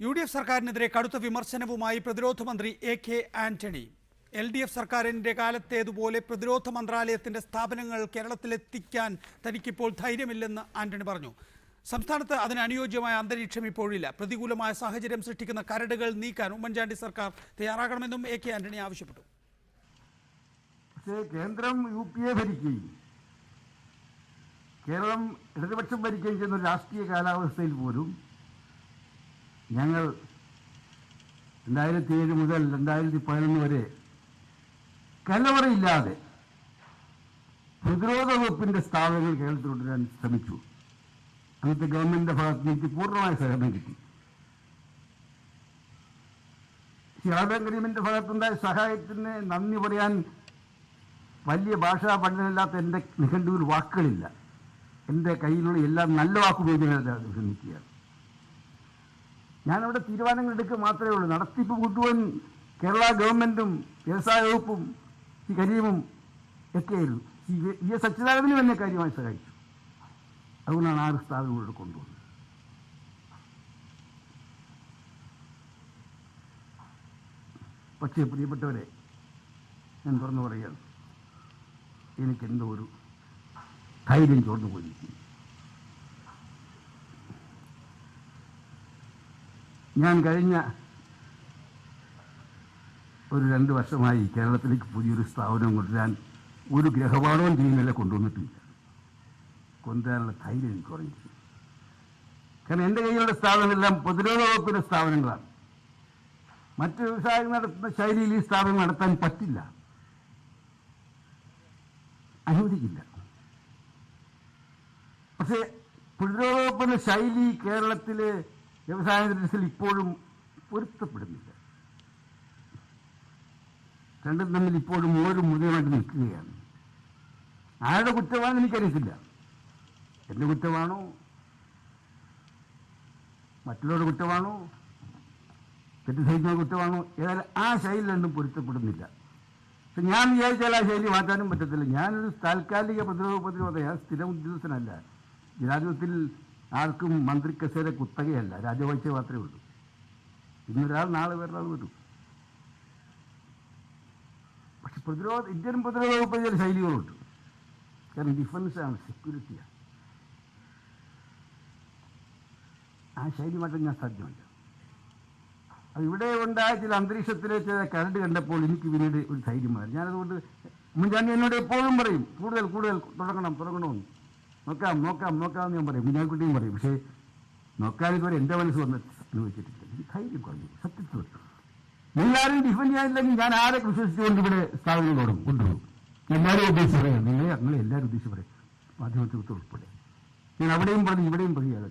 U D F സർക്കാരിനെതിരെ കടുത്ത വിമർശനവുമായി പ്രതിരോധ മന്ത്രി A K Antony. L D F സർക്കാരിന്റെ കാലത്തേതുപോലെ പ്രതിരോധ മന്ത്രാലയത്തിന്റെ സ്ഥാപനങ്ങൾ കേരളത്തിലെത്തിക്കാൻ തനിക്കിപ്പോൾ ധൈര്യമില്ലെന്ന് ആന്റണി പറഞ്ഞു. സംസ്ഥാനത്ത് അതിന് അനുയോജ്യമായ അന്തരീക്ഷം ഇപ്പോഴില്ല. പ്രതികൂലമായ സാഹചര്യം സൃഷ്ടിക്കുന്ന കരടുകൾ നീക്കാൻ ഉമ്മൻചാണ്ടി സർക്കാർ തയ്യാറാകണമെന്നും എ കെ ആന്റണി ആവശ്യപ്പെട്ടു. കേന്ദ്രം യു പി എ ഭരിക്കുകയും കേരളം ഇടതുപക്ഷം ഭരിക്കുകയും ചെയ്യുന്ന രാഷ്ട്രീയ കാലാവസ്ഥയിൽ പോലും ഞങ്ങൾ രണ്ടായിരത്തി ഏഴ് മുതൽ രണ്ടായിരത്തി പതിനൊന്ന് വരെ കലവറയില്ലാതെ പ്രതിരോധ വകുപ്പിന്റെ സ്ഥാപനങ്ങൾ കേരളത്തിൽ കൊണ്ടുവരാൻ ശ്രമിച്ചു. അന്നത്തെ ഗവൺമെന്റിന്റെ ഭാഗത്ത് നിന്ന് പൂർണമായ സഹകരണം കിട്ടി. ഷിഹാബ് കരീമിന്റെ ഭാഗത്തുണ്ടായ സഹായത്തിന് നന്ദി പറയാൻ വലിയ ഭാഷാ പഠനമില്ലാത്ത എന്റെ നിഘണ്ടുവിൽ വാക്കുകളില്ല. എന്റെ കയ്യിലുള്ള എല്ലാ നല്ല വാക്കുപയോഗിച്ച് ശ്രമിക്കുകയാണ്. ഞാനവിടെ തീരുമാനങ്ങൾ എടുക്കുക മാത്രമേ ഉള്ളൂ. നടത്തിപ്പ് മുഴുവൻ കേരള ഗവൺമെന്റും വ്യവസായ വകുപ്പും ഈ കരീമും ഒക്കെയായിരുന്നു ഈ എസ് അച്യുതാനന്ദനും എന്നെ കാര്യമായി സഹായിച്ചു. അതുകൊണ്ടാണ് ആറ് സ്ഥാപനങ്ങളോട് കൊണ്ടുവന്നത്. പക്ഷേ പ്രിയപ്പെട്ടവരെ ഞാൻ തുറന്നു പറയുകയാണ്. എനിക്കെന്തോ ഒരു ധൈര്യം ചോർന്നു പോയിരിക്കുന്നു ഞാൻ കഴിഞ്ഞ ഒരു രണ്ട് വർഷമായി കേരളത്തിലേക്ക് പുതിയൊരു സ്ഥാപനം കൊണ്ടുവരാൻ ഒരു ഗ്രഹപാഠവും ചെയ്യുന്നില്ല കൊണ്ടുവന്നിട്ടില്ല. കൊണ്ടുവരാനുള്ള ധൈര്യം എനിക്ക് കുറഞ്ഞിരിക്കുന്നു കാരണം എന്റെ കയ്യിലുള്ള സ്ഥാപനമെല്ലാം പ്രതിരോധ വകുപ്പിന്റെ സ്ഥാപനങ്ങളാണ്. മറ്റ് വ്യവസായം നടത്തുന്ന ശൈലിയിൽ ഈ സ്ഥാപനം നടത്താൻ പറ്റില്ല. അനുവദിക്കില്ല. പക്ഷേ പ്രതിരോധ വകുപ്പിന്റെ ശൈലി കേരളത്തിലെ വ്യവസായ ഇൻഡസ്ട്രിയിൽ ഇപ്പോഴും പൊരുത്തപ്പെടുന്നില്ല. രണ്ടും തമ്മിൽ ഇപ്പോഴും ഓരോ മുതലായിട്ട് നിൽക്കുകയാണ്. ആരുടെ കുറ്റമാണെന്ന് എനിക്കറിയത്തില്ല. എന്റെ കുറ്റമാണോ? മറ്റുള്ളവരുടെ കുറ്റമാണോ? തെറ്റിദ്ധരിക്കുന്ന കുറ്റമാണോ? ഏതായാലും ആ ശൈലി രണ്ടും പൊരുത്തപ്പെടുന്നില്ല. പക്ഷെ ഞാൻ വിചാരിച്ചാൽ ആ ശൈലി മാറ്റാനും പറ്റത്തില്ല. ഞാനൊരു താൽക്കാലിക പ്രതിരോധ ഞാൻ സ്ഥിരം ഉദ്യോഗസ്ഥനല്ല. ജനാധിപത്യത്തിൽ ആർക്കും മന്ത്രി കസേര കുത്തകയല്ല. രാജവാഴ്ച മാത്രമേ ഉള്ളൂ. ഇന്നൊരാൾ നാളെ വേറൊരാൾ വരും. പക്ഷെ പ്രതിരോധ ഇന്ത്യൻ പ്രതിരോധ വകുപ്പ് ചില ശൈലികളുണ്ട്. കാരണം ഡിഫൻസാണ് സെക്യൂരിറ്റിയാണ് ആ ശൈലി മാറ്റം ഞാൻ സാധ്യമല്ല. ഇവിടെ ഉണ്ടായ ചില അന്തരീക്ഷത്തിലെ ചില കരട് കണ്ടപ്പോൾ എനിക്ക് പിന്നീട് ഒരു ധൈര്യം മാറി ഞാനതുകൊണ്ട് ഉമ്മൻചാണ്ടി എന്നോട് എപ്പോഴും പറയും കൂടുതൽ കൂടുതൽ തുടങ്ങണം തുടങ്ങണമെന്ന്. നോക്കാം നോക്കാം നോക്കാം ഞാൻ പറയും. കുഞ്ഞാക്കുട്ടിയും പറയും. പക്ഷേ നോക്കാൻ ഇതുവരെ എന്റെ മനസ്സ് വന്ന് വെച്ചിട്ടില്ല എനിക്ക് ധൈര്യം കുറഞ്ഞു. സത്യത്തിൽ എല്ലാവരും ഡിഫൻഡ് ചെയ്യാനില്ലെങ്കിൽ ഞാൻ ആരെ വിശ്വസിച്ചുകൊണ്ട് ഇവിടെ സ്ഥാപനങ്ങളോടും കൊണ്ടുപോകും എല്ലാവരും ഉദ്ദേശിച്ച് പറയാം. നിങ്ങളെ ഞങ്ങളെ എല്ലാവരും ഉദ്ദേശിച്ച് പറയാം. മാധ്യമത്തിൽ ഉൾപ്പെടെ. ഞാൻ അവിടെയും പറഞ്ഞു ഇവിടെയും പറയുക